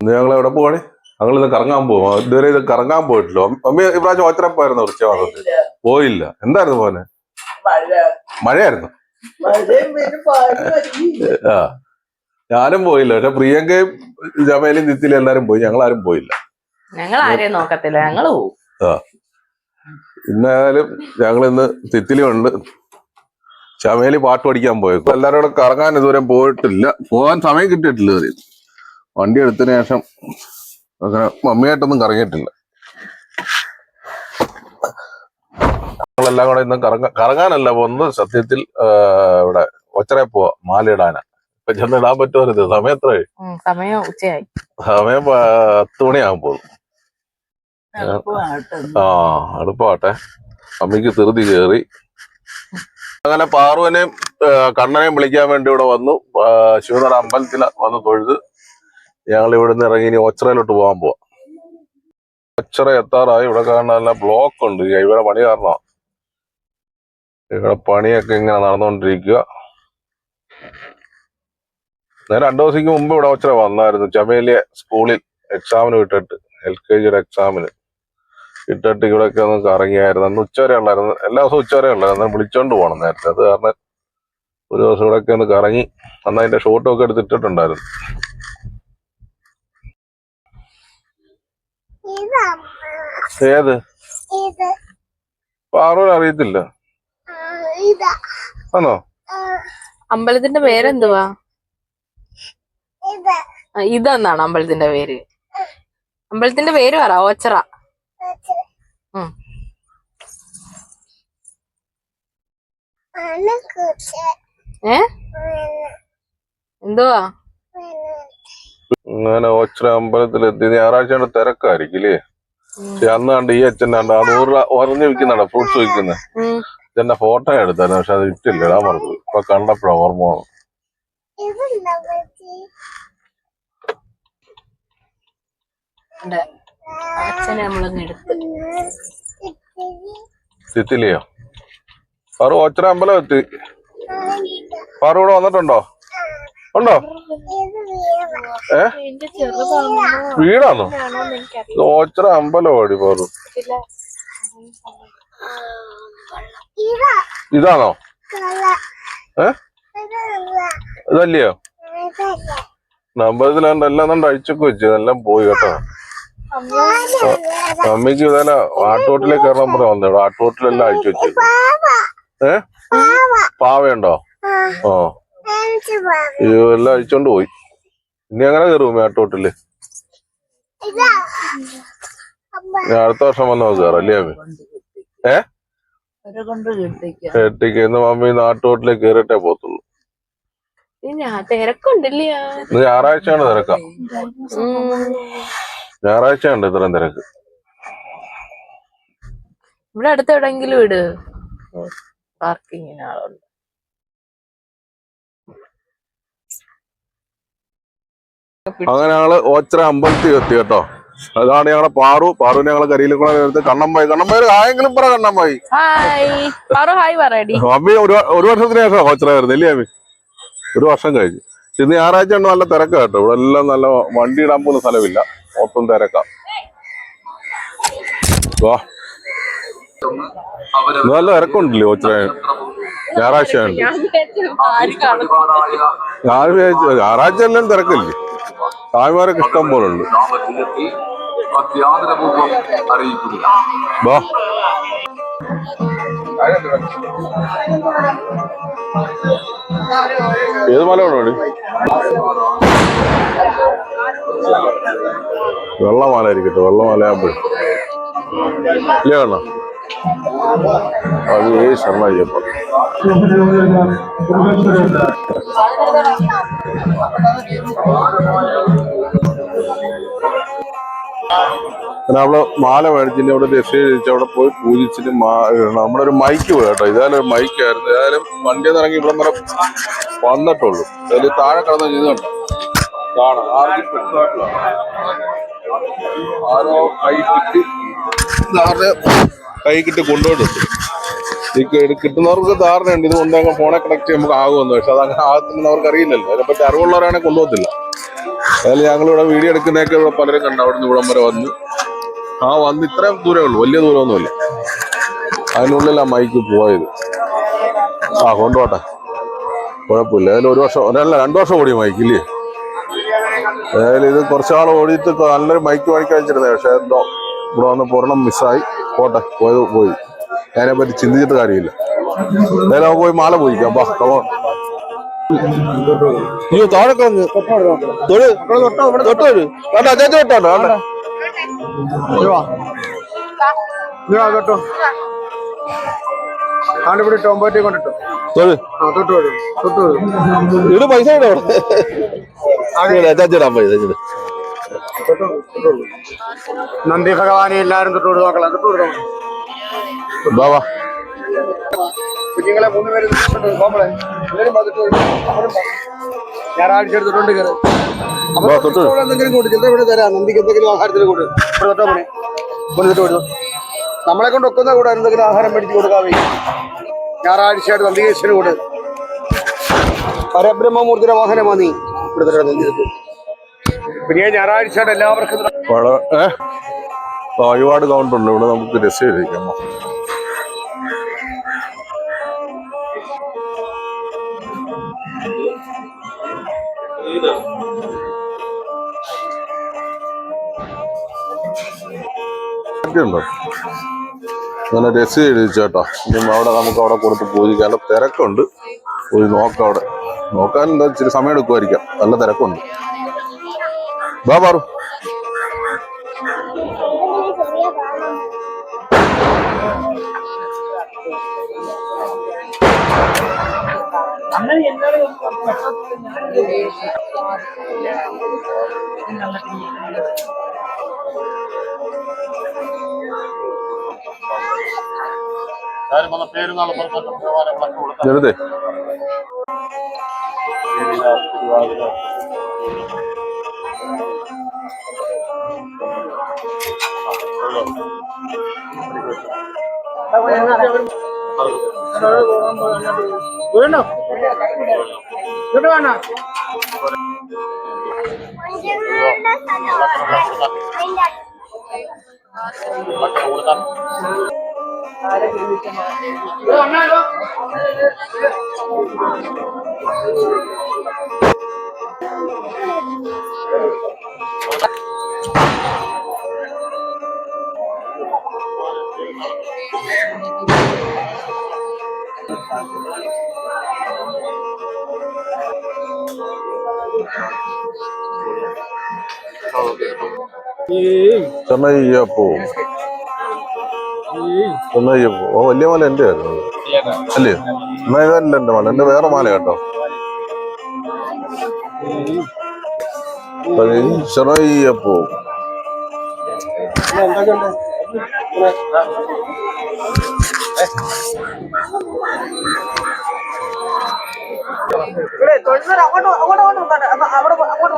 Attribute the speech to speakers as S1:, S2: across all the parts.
S1: ഇന്ന് ഞങ്ങൾ എവിടെ പോവാണേ? ഞങ്ങൾ ഇന്ന് കറങ്ങാൻ പോകും ഇതുവരെ ഇത് കറങ്ങാൻ പോയിട്ടില്ല. അമ്മ ഇപ്രാവശ്യം ഓച്ചറ പോയിരുന്നു വൃശ്ചികമാസത്തിൽ പോയില്ല. എന്തായിരുന്നു പോനെ
S2: മഴ.
S1: മഴയായിരുന്നു. ആ. ഞാനും പോയില്ല. പക്ഷെ പ്രിയങ്കയും ജമേലും നിത്തിലും എല്ലാരും പോയി. ഞങ്ങൾ ആരും പോയില്ല.
S3: ഞങ്ങൾ ആരെയും നോക്കത്തില്ല. ഞങ്ങൾ ആ.
S1: ഇന്നായാലും ഞങ്ങൾ ഇന്ന് തിത്തിലുണ്ട് ചമേലി പാട്ട് പഠിക്കാൻ പോയത് എല്ലാവരും കൂടെ കറങ്ങാൻ ഇതുവരെ പോയിട്ടില്ല. പോകാൻ സമയം കിട്ടിയിട്ടില്ല വണ്ടി എടുത്തതിന് ശേഷം അങ്ങനെ മമ്മിയായിട്ടൊന്നും കറങ്ങിയിട്ടില്ല. ഞങ്ങളെല്ലാം കൂടെ ഇന്ന് കറങ്ങാൻ കറങ്ങാനല്ല പോകുന്നത് സത്യത്തിൽ ഇവിടെ ഒച്ചറെ പോവാ മാലയിടാനാ. ഇപ്പൊ ചെന്ന് ഇടാൻ പറ്റുമോ സമയം
S3: എത്ര സമയം ഉച്ചയായി.
S1: സമയം പത്ത് മണിയാകും പോകും
S2: എളുപ്പമായിട്ട്
S1: ആ അടുപ്പാട്ടെ അമ്മയ്ക്ക് തിരുതി കയറി. അങ്ങനെ പാറുവിനെയും കണ്ണനെയും വിളിക്കാൻ വേണ്ടി ഇവിടെ വന്നു. ശിവനാട് ശിവനട അമ്പലത്തിൽ വന്ന് തൊഴുത് ഞങ്ങൾ ഇവിടുന്ന് ഇറങ്ങി ഇനി ഒച്ചറയിലോട്ട് പോകാൻ പോവാം. ഒച്ചറ എത്താറായി. ഇവിടെ കാണാൻ ബ്ലോക്ക് ഉണ്ട്. ഇവിടെ പണി കാരണം. ഇവിടെ പണിയൊക്കെ ഇങ്ങനെ നടന്നുകൊണ്ടിരിക്കുക ഞാൻ രണ്ടു ദിവസത്തേക്ക് മുമ്പ് ഇവിടെ ഒച്ചറ വന്നായിരുന്നു. ചമേലിയ സ്കൂളിൽ എക്സാമിന് വിട്ടിട്ട് എൽ കെ ജിയുടെ എക്സാമിന് ഇട്ടിട്ട് ഇവിടെയൊക്കെ ഒന്ന് കറങ്ങിയായിരുന്നു. അന്ന് ഉച്ചവരെ ഉള്ളായിരുന്നു. എല്ലാ ദിവസവും ഉച്ചവരെ ഉള്ളായിരുന്നു. വിളിച്ചോണ്ട് പോകണം നേരത്തെ. അത് കാരണം ഒരു ദിവസം ഇവിടെയൊക്കെ ഒന്ന് കറങ്ങി അന്ന് അതിന്റെ ഷോട്ടൊക്കെ എടുത്തിട്ടുണ്ടായിരുന്നു ഏത്?
S4: ഇത്.
S1: പാറൂന് അറിയത്തില്ല. ആണോ?
S3: അമ്പലത്തിന്റെ പേരെന്തുവാ? ഇതെന്നാണ് അമ്പലത്തിന്റെ പേര്. അമ്പലത്തിന്റെ പേര് പറ ഓച്ചറ. ഏ? എന്തുവാ?
S1: അങ്ങനെ ഓച്ചിറ അമ്പലത്തിലെത്തി. ഞായറാഴ്ച തിരക്കായിരിക്കും
S3: അല്ലേ.
S1: പക്ഷെ അന്ന് കണ്ട് ഈ അച്ഛൻ കണ്ട് ആ നൂറ് രൂപ ഉറഞ്ഞു വിൽക്കുന്നുണ്ടോ ഫ്രൂട്ട്സ് വിൽക്കുന്നത് അച്ഛന്റെ ഫോട്ടോ എടുത്തായിരുന്നു പക്ഷെ അത് ഇട്ടില്ല ഇടാൻ മറന്നു ഇപ്പൊ കണ്ടപ്പോഴാ ഓർമ്മ വന്നു
S4: ഇതെന്താ
S1: പറു ഓച്ചിറ അമ്പലം എത്തി. പറു ഇവിടെ വന്നിട്ടുണ്ടോ? ഉണ്ടോ? ഏ? വീടാണോ? ഓച്ചറ അമ്പലം ഓടി പോറു
S4: ഇതാ
S1: ഇതാണോ? ഏ?
S4: ഇതല്ല
S1: ഇതല്ലയോ?
S4: ഇതല്ല
S1: അമ്പലത്തിൽ എല്ലാം കണ്ട് അഴിച്ചൊക്കെ വെച്ചു. എല്ലാം പോയി കേട്ടോ. അമ്മയ്ക്ക് ഇതല്ല ആട്ടോട്ടിലേക്ക് കയറാൻ പറയാൻ വന്നേടോ ആട്ടോട്ടിലെല്ലാം അഴിച്ചു വെച്ചു. ഏ? പാവയുണ്ടോ? ഓ ഇതെല്ലാം അഴിച്ചോണ്ട് പോയി. ഇനി അങ്ങനെ കയറും മേട്ടോട്ടിൽ അടുത്ത വർഷം വന്നാൽ കയറാം അല്ലേ അമ്മി? ഏ?
S2: അവരെ കൊണ്ട് കിട്ടിക്കാം.
S1: എട്ടിക്ക് ഇന്ന് മമ്മി നാട്ടോട്ടിലേക്ക് കയറിയിട്ടേ പോത്തുള്ളൂ ഞായറാഴ്ചയാണ് തിരക്കാം. ഞായറാഴ്ചയുണ്ട് ഇത്രയും തിരക്ക്.
S3: ഇവിടെ അടുത്ത് എവിടെങ്കിലും ഇട്. പാർക്കിങ്ങിന് ആളുണ്ട്.
S1: അങ്ങനെ ഞങ്ങൾ ഓച്ചിറ അമ്പലത്തിൽ എത്തി കേട്ടോ. അതാണ് ഞങ്ങളെ പാറു. പാറുവിനെ ഞങ്ങളെ കരിയിൽ കൂടെ എടുത്ത് കണ്ണമ്പായി കണ്ണമ്പായി ആയെങ്കിലും പറ കണ്ണമ്പായി അമ്മി ഒരു ഒരു വർഷത്തിന് ശേഷം ഓച്ചറ വരുന്നത് ഇല്ലേ അമ്മി? ഒരു വർഷം കഴിഞ്ഞു. ഇന്ന് ഞായറാഴ്ച ഉണ്ട് നല്ല തിരക്കാ കേട്ടോ. ഇവിടെ എല്ലാം നല്ല വണ്ടി ഇടാൻ പോകുന്ന സ്ഥലമില്ല. മൊത്തം തിരക്കാ. വാ. നല്ല തിരക്കുണ്ടല്ലേ ഓച്ചറ? ഞാൻ വിചാരിച്ചു ഞായറാഴ്ച എല്ലാം തിരക്കില്ലേ? തായ്മാരൊക്കെ ഇഷ്ടം പോലെ ഉണ്ട്
S5: നാമധേയത്തിൽ അത്യാദരപൂർവം അറിയിക്കുന്നു
S1: വാ ഏത് മല വേണോ വെള്ളമാല ആയിരിക്കട്ടെ വെള്ളമാല ആകുമ്പോൾ ഇല്ലേ വേണോ അത് ഏ ശർമ്മ അയ്യപ്പ അവൾ മാല മേടിച്ചിട്ട് അവിടെ ചെയ്തിട്ട് അവിടെ പോയി പൂജിച്ചിട്ട് നമ്മുടെ ഒരു മൈക്ക് പോയി കേട്ടോ. ഇതായാലും ഒരു മൈക്കായിരുന്നു ഏതായാലും വണ്ടി ഇറങ്ങി ഇവിടെ വരെ വന്നിട്ടുള്ളൂ. അതിൽ താഴെ കിടന്ന് ചെയ്ത് കണ്ടോ കാണാം. ആർക്കും പെട്ടെന്ന് ആരോ കൈ കിട്ടി. ആരുടെ കൈ കിട്ടി കൊണ്ടുപോയിട്ട് കിട്ടുന്നവർക്ക് ധാരണയുണ്ട്. ഇത് കൊണ്ട് ഫോണെ കണക്ട് നമുക്ക് ആകുമെന്ന്. പക്ഷെ അത് അങ്ങനെ ആകത്തില്ലെന്ന് അവർക്ക് അറിയില്ലല്ലോ അതിനെപ്പറ്റി അറിവുള്ളവരാണെങ്കിൽ കൊണ്ടുപോകത്തില്ല. അതിൽ ഞങ്ങളിവിടെ വീഡിയോ എടുക്കുന്നതൊക്കെ ഇവിടെ പലരും കണ്ടു അവിടെ നിന്ന് ഇവിടം വരെ വന്ന്. ആ വന്ന് ഇത്രയും ദൂരമേ ഉള്ളൂ. വലിയ ദൂരമൊന്നുമില്ല. അതിനുള്ളിൽ ആ മൈക്ക് പോയത്. ആ കൊണ്ടുപോട്ടെ. കുഴപ്പമില്ല. അതിൽ ഒരു വർഷം ഒരല്ല രണ്ടു വർഷം ഓടി മൈക്ക് ഇല്ലേ? ഏതായാലും ഇത് കുറച്ചാൾ ഓടിയിട്ട് നല്ലൊരു മൈക്ക് വാങ്ങിക്കാൻ വെച്ചിരുന്നേ പക്ഷെ എന്തോ ഇവിടെ വന്ന് പൂർണം മിസ്സായി പോട്ടെ പോയത് പോയി. അതിനെപ്പറ്റി ചിന്തിച്ചിട്ട് കാര്യമില്ല. നമുക്ക് പോയി മാല പോയിക്കാം കമോൺ അയ്യോ താഴെ കളഞ്ഞ് തൊഴു. തൊട്ട് വരൂ വേണ്ട അദ്ദേഹത്തെ തൊട്ടാണ് വേണ്ട
S6: കേട്ടോ ആണ്ട് ഇവിടെ ടോമ്പോറ്റി കൊണ്ടിട്ടോ
S1: തൊഴു.
S6: തൊട്ട് വരും തൊട്ട് വരും
S1: ഇവിടെ പൈസ ഇവിടെ അവിടെ? ചേച്ചിടാൻ പൈസ ചേച്ചിട്
S6: നന്ദി ഭഗവാനെ എല്ലാരും തൊട്ട് കൊടുത്ത് നോക്കണം തൊട്ട് കൊടുക്കണം
S1: ബാ വാ
S6: കുഞ്ഞുങ്ങളെ മൂന്ന് പേര് കോമളെ വാ. ഞായറാഴ്ച എടുത്തിട്ടുണ്ട് കയറി. എന്തെങ്കിലും കൂട്ടി ചിലത് ഇവിടെ തരാം. നന്ദിക്ക് എന്തെങ്കിലും ആഹാരത്തിന് കൂടെ ഇവിടെ തൊട്ടാ പണി മോനെ തൊട്ട് കൊടുത്തു. നമ്മളെ കൊണ്ട് ഒക്കുന്ന കൂടെ എന്തെങ്കിലും ആഹാരം മേടിച്ച് കൊടുക്കാവേ. ഞായറാഴ്ചയായിട്ട് നന്ദികേശ്വരന് കൂടെ പരബ്രഹ്മമൂർത്തിയുടെ വാഹനമാണ് നീ ഇവിടെ തൊട്ട് നന്ദി പിന്നെ ഞായറാഴ്ചയായിട്ട് എല്ലാവർക്കും
S1: ഒരുപാട് കൗണ്ടുണ്ട് ഇവിടെ നമുക്ക് രസം വാ. ഉണ്ടോ അങ്ങനെ രസി എഴുതി ചേട്ടാ ഇനി അവിടെ നമുക്ക് അവിടെ കൊടുത്ത് പൂജിക്കാൻ തിരക്കുണ്ട്. പോയി നോക്കാം അവിടെ. നോക്കാൻ എന്താ ഇച്ചിരി സമയം എടുക്കുമായിരിക്കാം. നല്ല തിരക്കുണ്ട്. ബാ പാറു.
S2: അണ്ണൻ എന്നോട്
S1: ചെറുതേ
S6: വേണോ ഇങ്ങോട്ട് വേണോ
S4: കുഞ്ഞുങ്ങളുടെ Sampai iya
S1: po. ചെന്നയ്യപ്പോ ഓ വലിയ മാല എന്റെ ആയിരുന്നു. അല്ലേ? എന്നാ ഇതല്ല എന്റെ മാല. എന്റെ വേറെ മാല കേട്ടോ. ചെന്നയ്യപ്പോ
S2: അവിടെ പോ- അങ്ങോട്ട്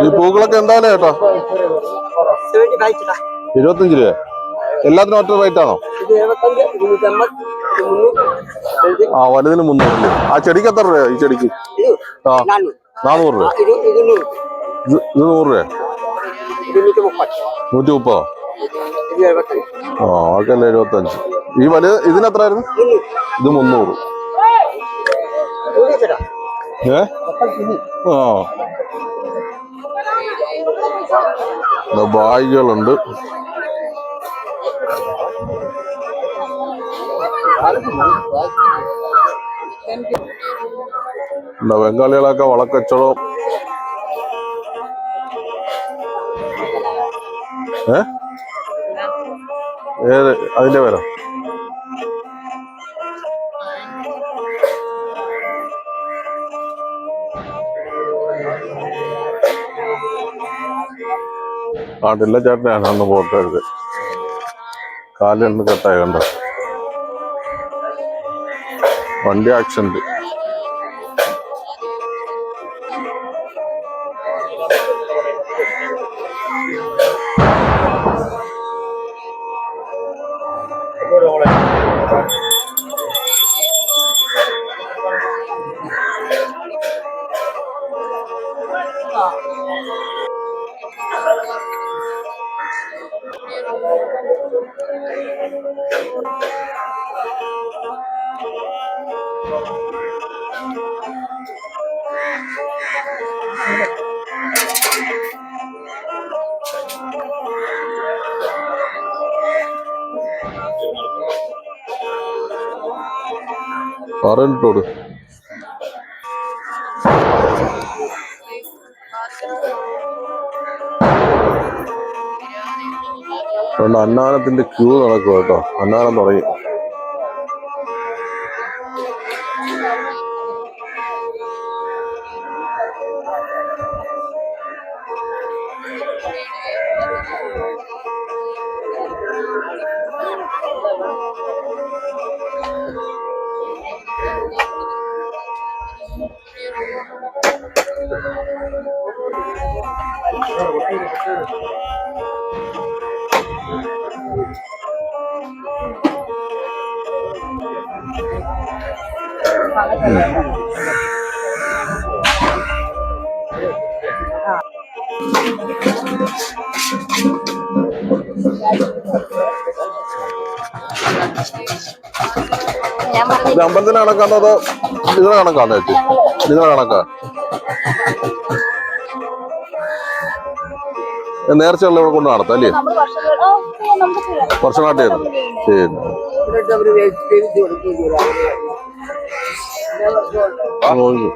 S1: ഈ പൂക്കളൊക്കെ എന്തായാലും കേട്ടോ? ഇരുപത്തഞ്ച് രൂപ. എല്ലാത്തിനും ഒറ്റ റേറ്റ് ആണോ? ആ വലുതിന് മുന്നൂറ് രൂപ. ആ ചെടിക്ക് എത്ര രൂപ ഈ ചെടിക്ക്? ആ നാനൂറ് രൂപ. ഇത് ഇത് നൂറ് രൂപ നൂറ്റി മുപ്പതോ? ആ എഴുപത്തഞ്ച് ഈ വലുത് ഇതിന് എത്രയായിരുന്നു? ഇത് മുന്നൂറ്. ഏ? ആ. ബാഗുകളുണ്ട്. ബംഗാളികളൊക്കെ വളക്കച്ചവടം. ഏ? ഏത് അതിന്റെ വില കാട്ടില്ല ചേട്ടനാണ് അന്ന് ഫോട്ടോ എടുത്ത് കാലിൽ നിന്ന് കെട്ടായ കണ്ടോ? വണ്ടി ആക്സിഡന്റ് ஒரு അതുകൊണ്ട് അന്നാനത്തിന്റെ ക്യൂ നടക്കുക കേട്ടോ. അന്നാനം തുടങ്ങി. ഇത് അമ്പലത്തിന് കണക്കാണോ അതോ ഇതിനെ കണക്കാണോ ചേച്ചി. ഇതിനെ കണക്കാ നേർച്ചയുള്ള ഇവിടെ കൊണ്ട് നടത്താം അല്ലേ?
S4: വർഷങ്ങൾ
S1: ശരി ചെയ്യുന്നു ചെയ്യുന്നു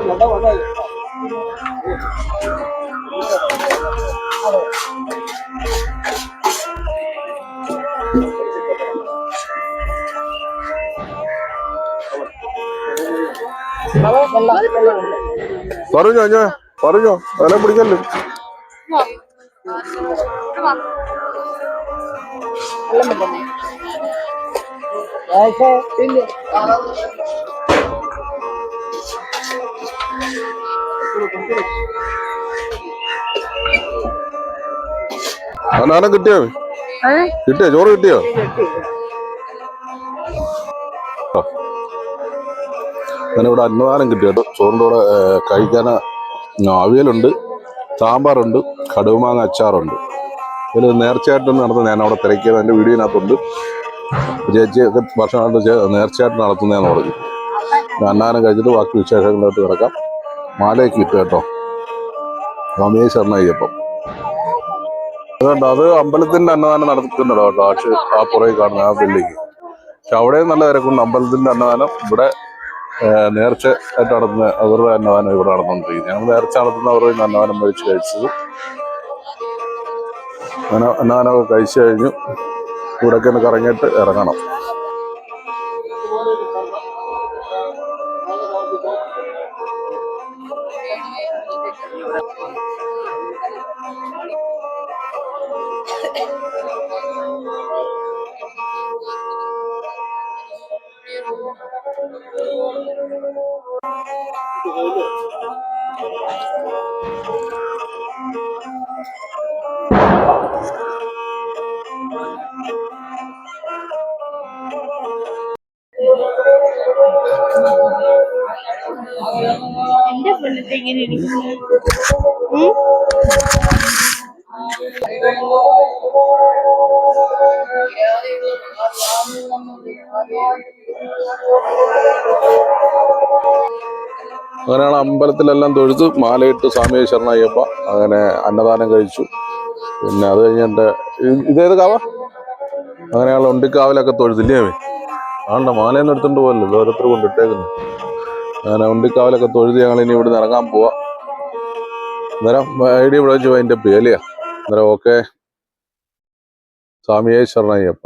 S2: എന്നിട്ട്
S1: അവർ പറഞ്ഞോ ഞാൻ പറഞ്ഞോ. അതെ പിടിക്കല്ലോ അന്നാനം കിട്ടിയോ? കിട്ടിയോ? ചോറ് കിട്ടിയോ? ഞാനിവിടെ അന്നദാനം കിട്ടി കേട്ടോ. ചോറിന്റെ കൂടെ കഴിക്കാൻ അവിയലുണ്ട് സാമ്പാറുണ്ട് കടുവമാങ്ങ അച്ചാറുണ്ട്. ഇതിൽ നേർച്ചയായിട്ട് നടത്തുന്ന ഞാൻ അവിടെ തിരക്കിയത് എന്റെ വീഡിയോനകത്തുണ്ട് ചേച്ചി ഒക്കെ ഭക്ഷണമായിട്ട് നേർച്ചയായിട്ട് നടത്തുന്നതെന്ന് പറഞ്ഞു. ഞാൻ അന്നാനം കഴിച്ചിട്ട് ബാക്കി വിശേഷങ്ങളായിട്ട് കിടക്കാം. മാലയൊക്കെ ഇട്ട് കേട്ടോ. രമേശ് അയ്യപ്പം അതുകൊണ്ട് അത് അമ്പലത്തിന്റെ അന്നദാനം നടത്തുന്നുണ്ടോ കേട്ടോ. ആ പുറകെ കാണുന്ന ആ ബിൽഡിങ് പക്ഷെ അവിടെയും നല്ല തിരക്കുണ്ട്. അമ്പലത്തിന്റെ അന്നദാനം ഇവിടെ നേർച്ച ആയിട്ട് നടത്തുന്ന അവരുടെ അന്നദാനം ഇവിടെ നടന്നുകൊണ്ടിരിക്കുന്നത് ഞങ്ങൾ നേർച്ച നടത്തുന്ന അവരുടെ അന്നദാനം മേടിച്ച് കഴിച്ചത് അങ്ങനെ അന്നദാനമൊക്കെ കഴിച്ചു കഴിഞ്ഞു ഇവിടെയൊക്കെ ഒന്ന് കറങ്ങിയിട്ട് ഇറങ്ങണം
S4: എന്റെ പെണ്ണത്തെ എങ്ങനെ ഇരിക്കുന്നു.
S1: അങ്ങനെയാണ് അമ്പലത്തിലെല്ലാം തൊഴുത് മാലയിട്ട് സ്വാമിയെ ശരണയ്യപ്പ അങ്ങനെ അന്നദാനം കഴിച്ചു. പിന്നെ അത് കഴിഞ്ഞിട്ട് ഇത് ഇതേത് കാവ? അങ്ങനെയുള്ള ഉണ്ടിക്കാവിലൊക്കെ തൊഴുതില്ലേ ആണ്ട മാലയൊന്നും എടുത്തോണ്ട് പോകല്ലോ ഓരോരുത്തർ കൊണ്ടിട്ടേക്കുന്നു. അങ്ങനെ ഉണ്ടിക്കാവിലൊക്കെ തൊഴുത് ഞങ്ങൾ ഇനി ഇവിടുന്ന് ഇറങ്ങാൻ പോവാ. അന്നേരം ഐഡിയ ഇവിടെ വെച്ച് അതിന്റെ പേലിയാ അന്നേരം ഓക്കെ. സ്വാമിയെ ശരണയ്യപ്പ